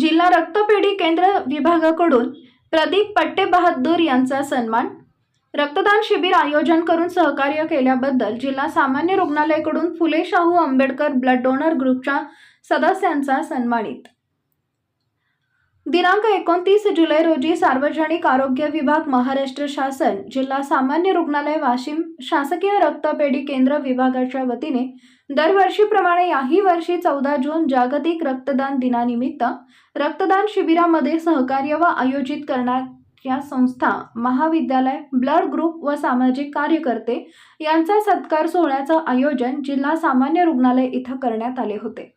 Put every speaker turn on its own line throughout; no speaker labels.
जिल्हा रक्तपेढी केंद्र विभागाकडून प्रदीप पट्टे बहादूर यांचा सन्मान. रक्तदान शिबिर आयोजन करून सहकार्य केल्याबद्दल जिल्हा सामान्य रुग्णालयाकडून फुले शाहू आंबेडकर ब्लड डोनर ग्रुपच्या सदस्यांचा सन्मानित. दिनांक एकोणतीस जुलै रोजी सार्वजनिक आरोग्य विभाग महाराष्ट्र शासन जिल्हा सामान्य रुग्णालय वाशिम शासकीय रक्तपेढी केंद्र विभागाच्या वतीने दरवर्षीप्रमाणे याही वर्षी चौदा जून जागतिक रक्तदान दिनानिमित्त रक्तदान शिबिरामध्ये सहकार्य व आयोजित करणाऱ्या संस्था महाविद्यालय ब्लड ग्रुप व सामाजिक कार्यकर्ते यांचा सत्कार सोहळ्याचं आयोजन जिल्हा सामान्य रुग्णालय इथं करण्यात आले होते.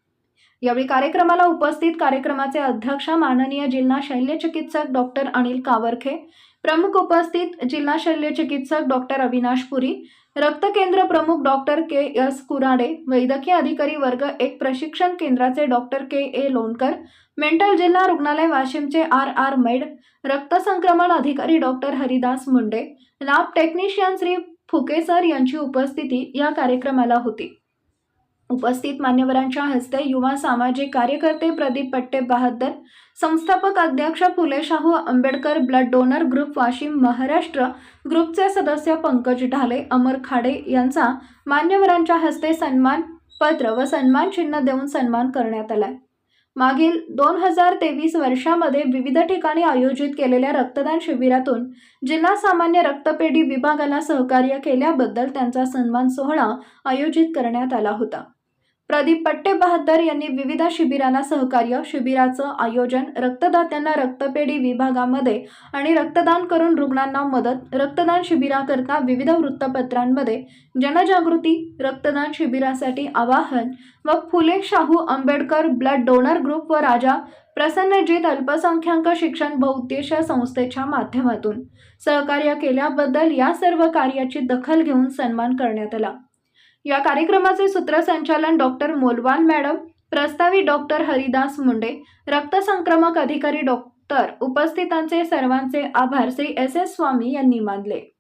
यावेळी कार्यक्रमाला उपस्थित कार्यक्रमाचे अध्यक्ष माननीय जिल्हा शल्य चिकित्सक डॉक्टर अनिल कावरखे प्रमुख उपस्थित जिल्हा शल्य चिकित्सक डॉक्टर अविनाश पुरी रक्त केंद्र प्रमुख डॉक्टर के एस कुराडे वैद्यकीय अधिकारी वर्ग एक प्रशिक्षण केंद्राचे doctor K A Lonkar mental जिल्हा रुग्णालय वाशिमचे आर आर मेड रक्त संक्रमण अधिकारी doctor Haridas Munde lab technician Shri Phukesar यांची उपस्थिती या कार्यक्रमाला होती. उपस्थित मान्यवरांच्या हस्ते युवा सामाजिक कार्यकर्ते प्रदीप पट्टे बहादर संस्थापक अध्यक्ष Phule Shahu Ambedkar blood donor group Washim Maharashtra ग्रुपचे सदस्य पंकज ढाले अमर खाडे यांचा मान्यवरांच्या हस्ते सन्मान पत्र व सन्मान चिन्ह देऊन सन्मान करण्यात आलाय. मागील दोन हजार तेवीस वर्षामध्ये विविध ठिकाणी आयोजित केलेल्या रक्तदान शिबिरातून जिल्हा सामान्य रक्तपेढी विभागाला सहकार्य केल्याबद्दल त्यांचा सन्मान सोहळा आयोजित करण्यात आला होता. प्रदीप पट्टे बहादर यांनी विविध शिबिरांना सहकार्य शिबिराचं आयोजन रक्तदात्यांना रक्तपेढी विभागामध्ये आणि रक्तदान करून रुग्णांना मदत रक्तदान शिबिराकरता विविध वृत्तपत्रांमध्ये जनजागृती रक्तदान शिबिरासाठी आवाहन व Phule Shahu Ambedkar blood donor group व राजा प्रसन्नजीत अल्पसंख्याक शिक्षण बहुउद्देश संस्थेच्या माध्यमातून सहकार्य केल्याबद्दल या सर्व कार्याची दखल घेऊन सन्मान करण्यात आला. या कार्यक्रमाचे सूत्रसंचालन डॉक्टर मोलवान मॅडम प्रस्तावित डॉक्टर हरिदास मुंडे रक्तसंक्रमक अधिकारी डॉक्टर उपस्थितांचे सर्वांचे आभार. श्री एस एस स्वामी यांनी मानले.